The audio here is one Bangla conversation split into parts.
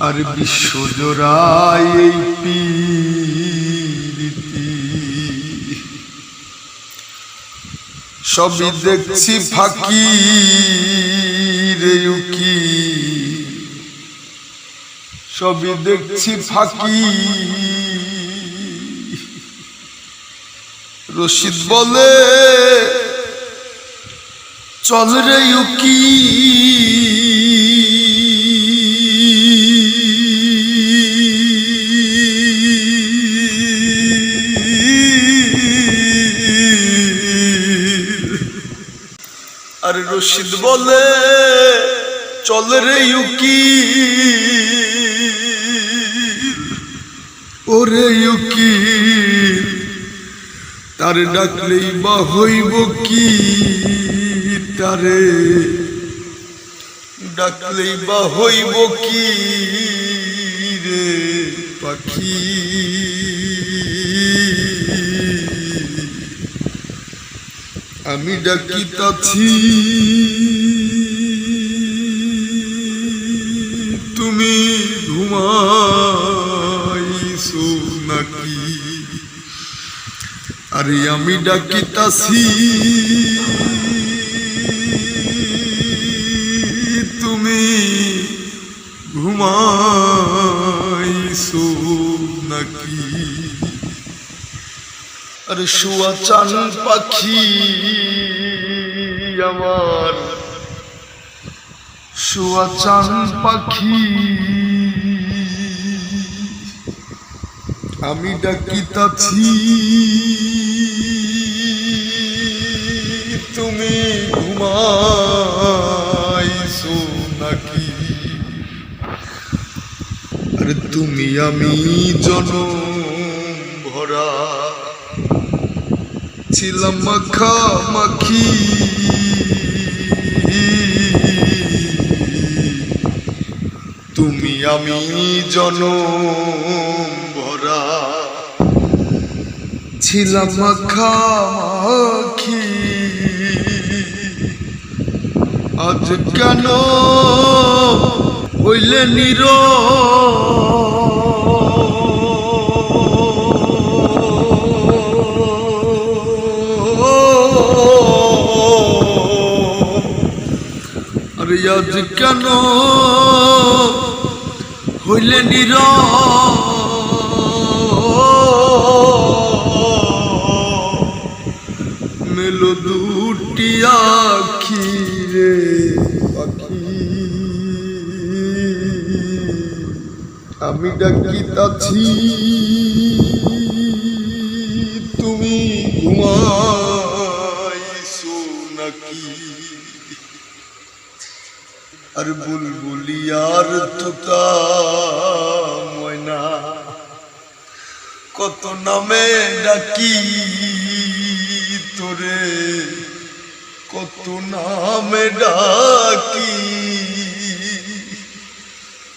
আর বিশ্বজোড়ায় এই পীরিতি সবই দেখছি ফাঁকি রে সবই দেখছি ফাঁকি। রশিদ বলে, চল রে উকি। আরে রশিদ বলে চল রে ইউকি। ওরে ইউকি, তারে ডাকলেই বা হইব কি তারে? ডাকলেই বা হইব কি রে পাখি? আমি ডাকিতাছি। আমি ডাকিতাছি, তুমি ঘুমাইছো নাকি? আরে শুয়া চান পাখি আমার। শুয়া চান পাখি। আমি ডাকিতাছি। তুমি ঘুমাইছো নাকি আরে তুমি আমি জনম ভরা। ছিলাম মাখা মাখি। তুমি আমি জনম ভরা। ছিলাম মাখা মাখি। আজ কেন হইলে নিরো? আরে আজ কেন হইলে নির? মেলো দুটি আখি রে পাখি। আমি ডাকিতাছি, তুমি ঘুমাইছো নাকি? আর বুলবুলি আর তোতা ময়না, কত নামে ডাকি তোরে? কত নামে ডাকি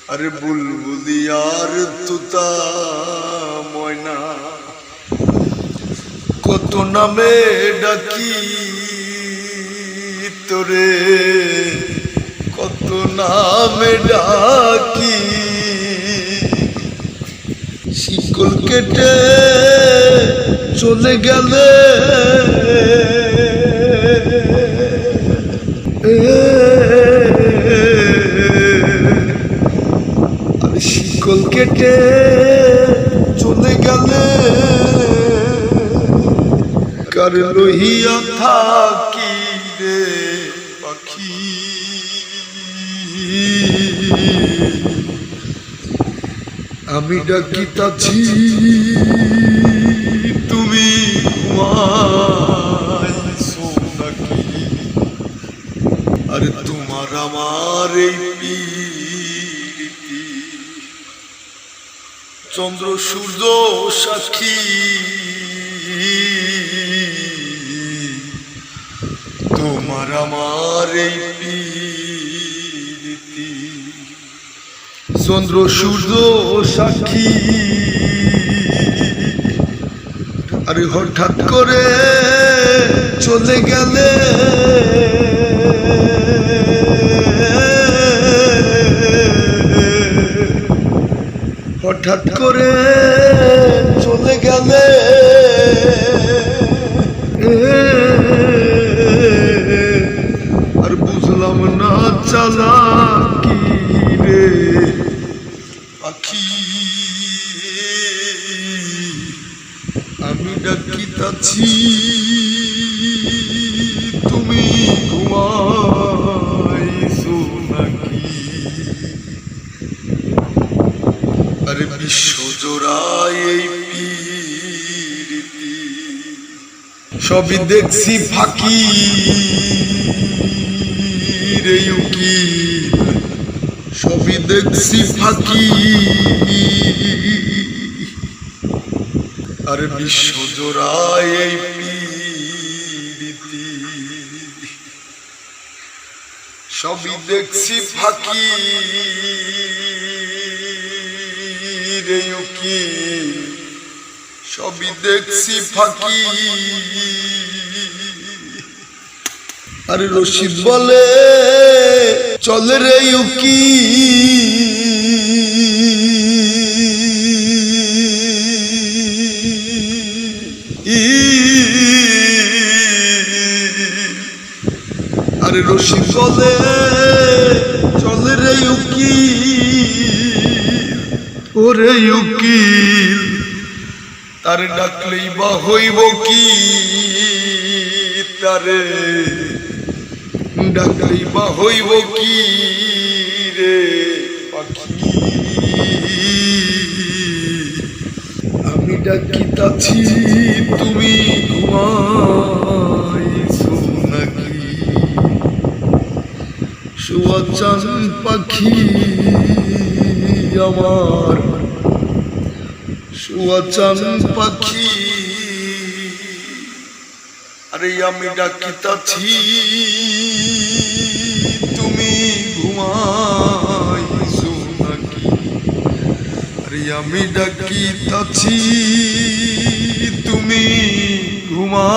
আরে বুলবুলি আর তোতা ময়না কত নামে ডাকি তোরে কত নামে ডাকি শিকল কেটে চলে গেলে শিকল কেটে চলে গেলে। কার লহিয়া থাকি রে পাখি? আমি ডাকিতাছি, তুমি আরে তোমার আমার এই চন্দ্র, সূর্য, সাক্ষী। তোমার আমার এই প্রীতি। চন্দ্র, সূর্য, সাক্ষী। আরে হঠাৎ করে চলে গেলে হঠাৎ করে চলে গেলে। আর বুঝলাম না চালা কি রে। পাখি। আমি ডাকিতাছি তুমি আরে বিশ্ব জোড়ায় এই সবই দেখছি ফাঁকি রে উকিল। সবই দেখছি ফাঁকি আরে বিশ্ব জোড়ায় এই সবই দেখছি ফাঁকি রে উকিল সবই দেখছি ফাঁকি। আরে রশিদ বলে চলে রে উকি। আরে রশিদ বলে ওরে উকিল, তার ডাকলেই বা হইব কি? তারে ডাকলেই বা হইব কি রে পাখি? আমি ডাকিতাছি, তুমি ঘুমাইছো নাকি? শুয়া চান পাখি আমার শুয়া চান পাখি। আরে আমি ডাকিতাছি তুমি ঘুমাইছো নাকি? আরে আমি ডাকিতাছি তুমি ঘুমা